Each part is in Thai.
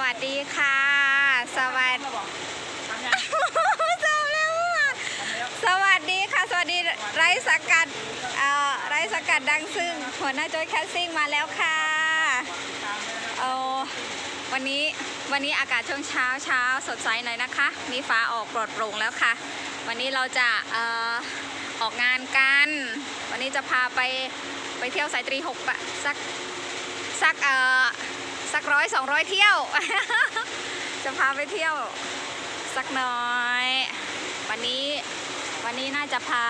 วัสดีค่ะ สวัสดีเจ้าแล้วอะสวัสดีค่ะ สวัสดีไรสกัดเอ่อไรสกัดดังซึ่งหัวหน้าจอยแคสซิ่งมาแล้วค่ะเอาวันนี้วันนี้อากาศช่วงเช้าเช้าสดใสหน่อยนะคะ มีฟ้าออกปลอดโปร่งแล้วค่ะ วันนี้เราจะเอ่อออกงานกัน วันนี้จะพาไปไปเที่ยวสายตรีหกปะสักสักเอ่อ สักร้อยสองร้อยเที่ยว จะพาไปเที่ยวสักน้อย วันนี้วันนี้น่าจะพา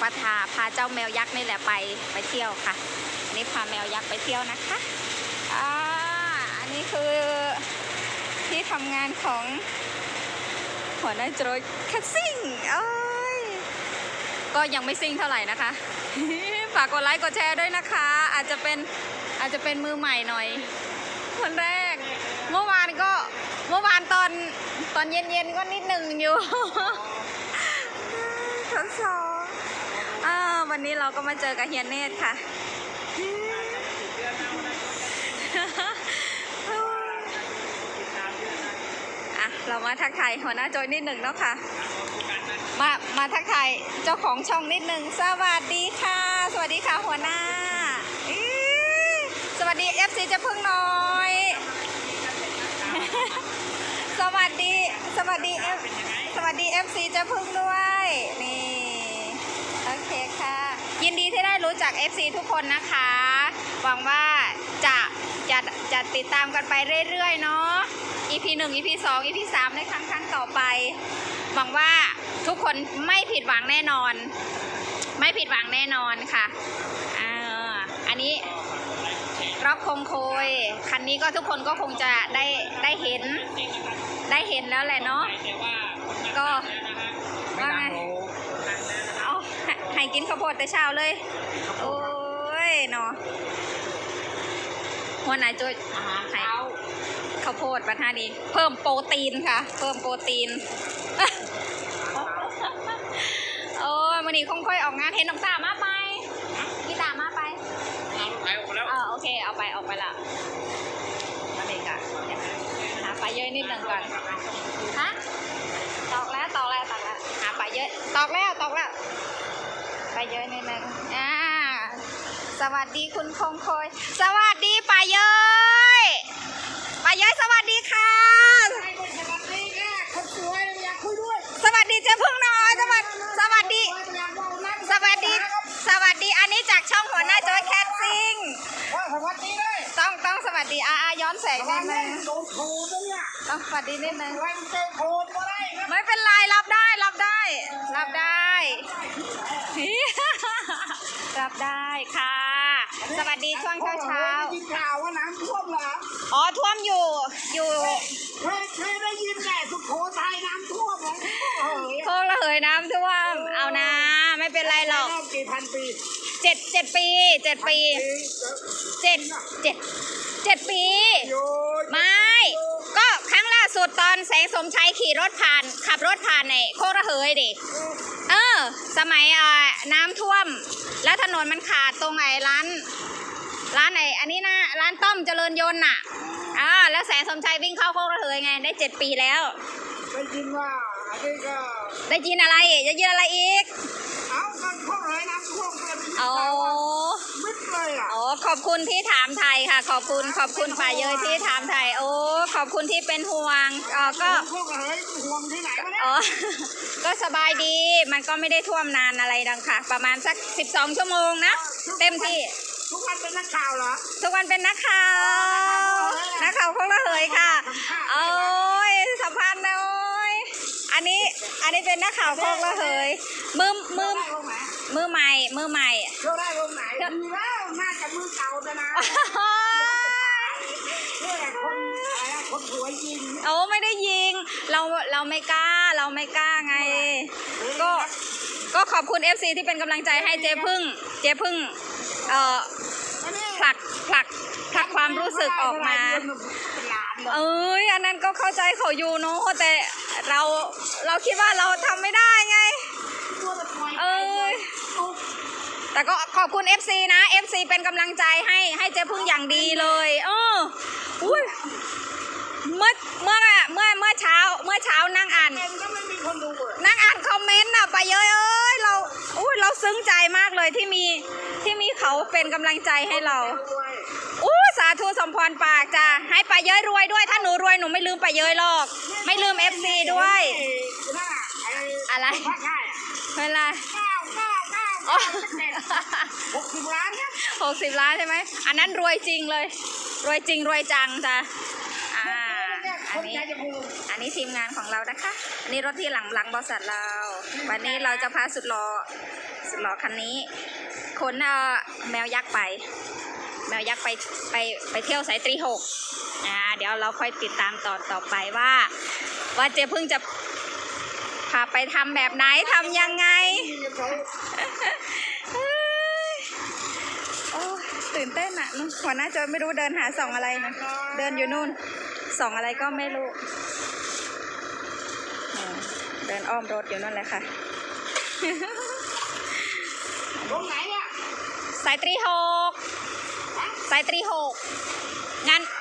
ปาถาพาเจ้าแมวยักษ์นี่แหละไปไปเที่ยวค่ะอันนี้พาแมวยักษ์ไปเที่ยวนะคะอ่าอันนี้คือที่ทำงานของหัวหน้าโจยคัสซิ่งเอ้ยก็ยังไม่ซิ่งเท่าไหร่นะคะ ฝากกดไลค์กดแชร์ด้วยนะคะ อาจจะเป็น อาจจะเป็นมือใหม่หน่อย คนแรก เมื่อวานก็เมื่อวานตอนตอนเย็นๆก็นิดหนึ่งอยู่ทดสอบอ่าวันนี้เราก็มาเจอกับเฮียเนตค่ะอะเรามาทักทายหัวหน้าโจอยนิดหนึ่งเนาะค่ะ มา มาทักทายเจ้าของช่องนิดหนึ่งสวัสดีค่ะ สวัสดีค่ะหัวหน้า สวัสดี FC เจะพึ่งน่อย สวัสดีสวัสดี F สวัสดี FC เจะพึ่งด้วยนี่โอเคค่ะ ยินดีที่ได้รู้จัก FC ทุกคนนะคะ หวังว่าจะจะจะติดตามกันไปเรื่อยๆเนาะ EP 1 EP 2 EP 3ในครั้งครั้งต่อไป หวังว่าทุกคนไม่ผิดหวังแน่นอน ไม่ผิดหวังแน่นอนค่ะ อ่า อันนี้ ร็อกคงโคย คันนี้ก็ทุกคนก็คงจะได้ได้เห็น ได้เห็นแล้วแหละเนาะก็ว่าไงเอาให้ให้กินข้าวโพดแต่เช้าเลย โอ้ยเนาะหัวหน้าจุดอาหารไทยข้าวโพดปัญหาดีเพิ่มโปรตีนค่ะ เพิ่มโปรตีนโอ้ยวันนี้คงค่อยออกงานเห็นน้องตามา อาไปเอาไปละอันนี้ก่อนหาปลาเยอะนิดหนึ่งก่อนฮะตอกแล้วตอกแล้วตอกแล้วหาปลาเยอะตอกแล้วตอกแล้วปลาเยอะนิดหนึ่งอ่าสวัสดีคุณคงคอย สวัสดีปลาเยยปลาเยยสวัสดีค่ะสวัสดีเจ้าพึ่งน้อยสวัสดีสวัสดีสวัสดี สวัสดี อันนี้จากช่องหัวหน้าจอยแคทซิงต้องต้องส วัสดีอาอาย้อนแสงนิดนึงต้องสวัสดีนิดนึงไม่เป็นไรรับได้รับได้ รับได้รับได้ค่ะ สวัสดีช่วงเช้าเช้าได้ยินข่าวว่าน้ำท่วมเหรอๆอ๋อท่วมอยู่อยู่เคยเคยได้ยินแต่สุโขทัยน้ำท่วมเหรอเฮ้ยโคกระเหยน้ำท่วมเอานะไม่เป็นไรหรอกรอบกี่พันปีเจ็ดเจ็ดปีเจ็ดปีเจ็ดเจ็ด เจ็ดปีโยนไม่ ก็ครั้งล่าสุดตอนแสงสมชัยขี่รถผ่าน ขับรถผ่านในโคกระเหยดิ เออ สมัยเอ่อน้ำท่วม แล้วถนนมันขาดตรงไอ้ร้าน ร้านไหนอันนี้นะร้านต้อมเจริญยนต์น่ะอ่าแล้วแสงสมชัยวิ่งเข้าโคกระเหยไง ได้เจ็ดปีแล้ว ได้ยินว่าอันนี้ก็ได้ยินอะไรจะยินอะไรอีก เอากันพวกเลยน้ำท่วมกันอ๋อมิดเลยอะอ๋อขอบคุณที่ถามไทยค่ะ ขอบคุณขอบคุณฝ่ายเยยที่ถามไทย โอ้ขอบคุณที่เป็นห่วงอ๋อก็พวกเฮ้ยห่วงที่ไหนวะเนี่ยอ๋อก็สบายดีมันก็ไม่ได้ท่วมนานอะไรดังค่ะ ประมาณสัก 12 ชั่วโมงนะเต็มที่ ทุกวันเป็นนักข่าวเหรอทุกวันเป็นนักข่าวนักข่าวของละเหยค่ะโอ้ยสัมพันธ์นะโอันนี้อันนี้เป็นนักข่าวของละเหยมือมือมือใหม่มือใหม่เที่ยวได้วงไหนดีแล้วน่าจะมือเก่าจะนะเพื่นะไรนะคนสวยิงโอ้ไม่ได้ยิง เราเราไม่กล้าเราไม่กล้าไง ก็ก็ขอบคุณ FC ที่เป็นกำลังใจให้เจ๊พึ่ง เจ๊พึ่งเอ่อผลักผลักผลักความรู้สึกออกมา เอ้ยอันนั้นก็เข้าใจเขาอยู่เนอะแต่ เราเราคิดว่าเราทำไม่ได้ไง เอ้ยแต่ก็ขอบคุณ FC นะ FC เป็นกำลังใจให้ให้เจ๊พึ่งอย่างดีเลยเอออุ้ยมื่อเมื่อเมื่อเมื่อเช้า เมื่อเช้านั่งอ่าน นั่งอ่านคอมเมนต์น่ะไปเยอะเอ้ยเราอุ้ยเราซึ้งใจมากเลยที่มีที่มีเขาเป็นกำลังใจให้เราด้วยอู้สาธุสมพรปากจ้ะให้ ไปเย้ยรวยด้วยถ้าหนูรวยหนูไม่ลืมไปเย้ยหรอก ไม่ลืม FC ด้วยอะไรอะเวลาหกสิบล้านหกสิบล้านใช่ไหมอันนั้นรวยจริงเลย รวยจริงรวยจังจ้ะอ่าอันนี้อันนี้ทีมงานของเรานะคะ อันนี้รถที่หลังหลังบริษัทเรา วันนี้เราจะพาสุดหล่อสุดหล่อคันนี้ขนเอ่อแมวยักษ์ไป แมวยักษ์ไปไปไปเที่ยวสายตรีหก อ่าเดี๋ยวเราค่อยติดตามตอนต่อไปว่า ว่าเจ๊พึ่งจะพาไปทำแบบไหนทำยังไงเฮ้ยโอ้ยตื่นเต้นอะนู่นหัวหน้าจอยไม่รู้เดินหาส่องอะไรนะเดินอยู่นู่นส่องอะไรก็ไม่รู้อืมเดินอ้อมรถอยู่นั่นแหละค่ะตรงไหนเนี่ยสายตรีหกสายตรีหกงานง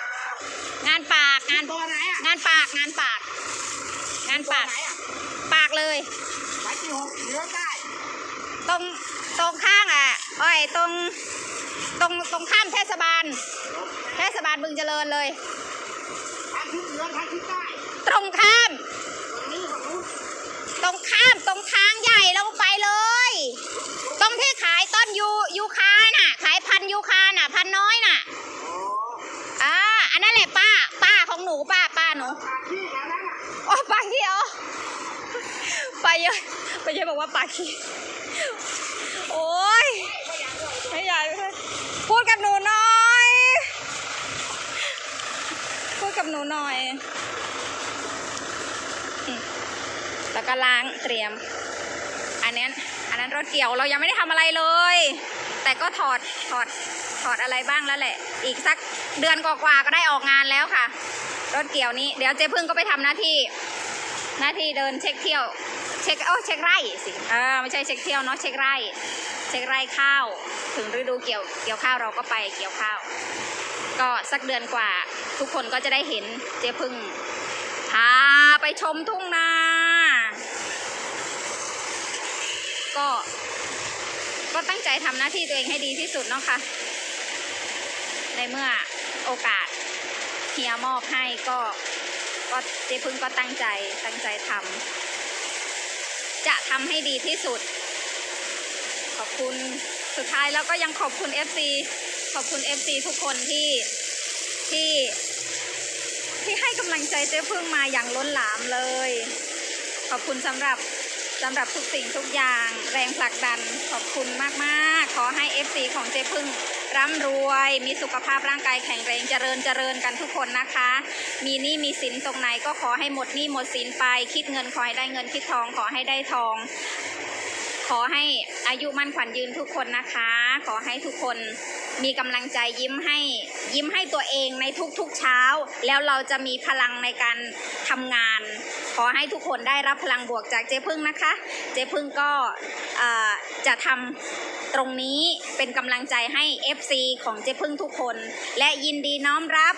านปากงานตัวไหนอะงานปากงานปาก งานปาก ตัวไหนอะปากเลย สายที่หกเหนือใต้ตรงตรงข้างอะอ้อยตรง ตรงตรงข้ามเทศบาล เทศบาลบึงเจริญเลย ทางทิศเหนือทางทิศใต้ ตรงข้าม ตรงนี้ฝั่งนู้น ตรงข้ามตรงทางใหญ่ลงไปเลย ตรงที่ขายต้นยูยูคาน่ะ ขายพันธุ์ยูคาน่ะ พันธุ์น้อยน่ะ อ๋อ อ่าอันนั้นแหละป้า ป้าของหนูป้าป้าหนู ปากที่แล้วนั่นอะ อ๋อปากขี้อ๋อ ไปเยอะไปเยอะบอกว่าปากขี้โอ้ยไม่อยากเลยพูดกับหนูหน่อย พูดกับหนูหน่อยแล้วก็ล้างเตรียม อันนั้นอันนั้นรถเกี่ยวเรายังไม่ได้ทำอะไรเลย แต่ก็ถอดถอดถอดอะไรบ้างแล้วแหละ อีกสักเดือนกว่าก็ได้ออกงานแล้วค่ะ รถเกี่ยวนี้ เดี๋ยวเจ๊พึ่งก็ไปทำหน้าที่ หน้าที่เดินเช็คเที่ยว เช็คโอ้เช็คไร่สิเออไม่ใช่เช็คเที่ยวเนาะเช็คไร่ เช็คไร่ข้าว ถึงฤดูเกี่ยวเกี่ยวข้าวเราก็ไปเกี่ยวข้าว ก็สักเดือนกว่า ทุกคนก็จะได้เห็นเจ๊พึ่งพาไปชมทุ่งนา ก็ ก็ตั้งใจทำหน้าที่ตัวเองให้ดีที่สุดเนาะค่ะ ในเมื่อโอกาสเฮียมอบให้ก็ก็เจ๊พึ่งก็ตั้งใจตั้งใจทำ จะทำให้ดีที่สุด ขอบคุณสุดท้ายแล้วก็ยังขอบคุณ FC ขอบคุณ FC ทุกคนที่ที่ที่ให้กำลังใจเจ๊พึ่งมาอย่างล้นหลามเลย ขอบคุณสำหรับสำหรับทุกสิ่งทุกอย่าง แรงผลักดันขอบคุณมาก ๆ ขอให้ FC ของเจ๊พึ่ง ร่ำรวย มีสุขภาพร่างกายแข็งแรงเจริญเจริญกันทุกคนนะคะ มีหนี้มีสินตรงไหนก็ขอให้หมดหนี้หมดสินไป คิดเงินขอให้ได้เงินคิดทองขอให้ได้ทอง ขอให้อายุมั่นขวัญยืนทุกคนนะคะ ขอให้ทุกคนมีกำลังใจยิ้มให้ยิ้มให้ตัวเองในทุกๆเช้า แล้วเราจะมีพลังในการทำงาน ขอให้ทุกคนได้รับพลังบวกจากเจ๊พึ่งนะคะ เจ๊พึ่งก็จะทำ ตรงนี้เป็นกำลังใจให้ FC ของเจ๊พึ่งทุกคน และยินดีน้อมรับ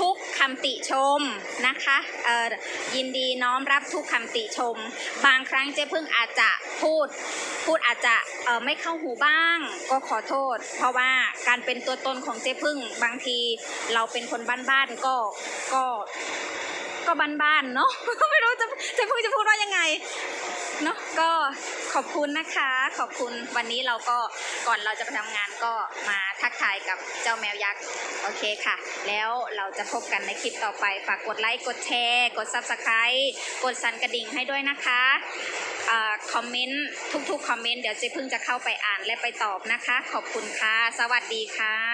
ทุกๆคำติชมนะคะยินดีน้อมรับทุกคำติชม บางครั้งเจ๊พึ่งอาจจะพูด พูดอาจจะไม่เข้าหูบ้าง ก็ขอโทษ เพราะว่าการเป็นตัวตนของเจ๊พึ่งบางทีเราเป็นคนบ้านๆก็ก็ก็บ้านๆเนาะไม่รู้จะจะพูดจะพูดว่ายังไงเนาะก็ ขอบคุณนะคะ ขอบคุณวันนี้เราก็ก่อนเราจะไปทำงานก็มาทักทายกับเจ้าแมวยักษ์โอเคค่ะ แล้วเราจะพบกันในคลิปต่อไป ฝากกดไลค์ กดแชร์ กด subscribe กดสั่นกระดิ่งให้ด้วยนะคะอคอมเมนต์ทุกๆคอมเมนต์เดี๋ยวเจ๊พึ่งจะเข้าไปอ่านและไปตอบนะคะ ขอบคุณค่ะ สวัสดีค่ะ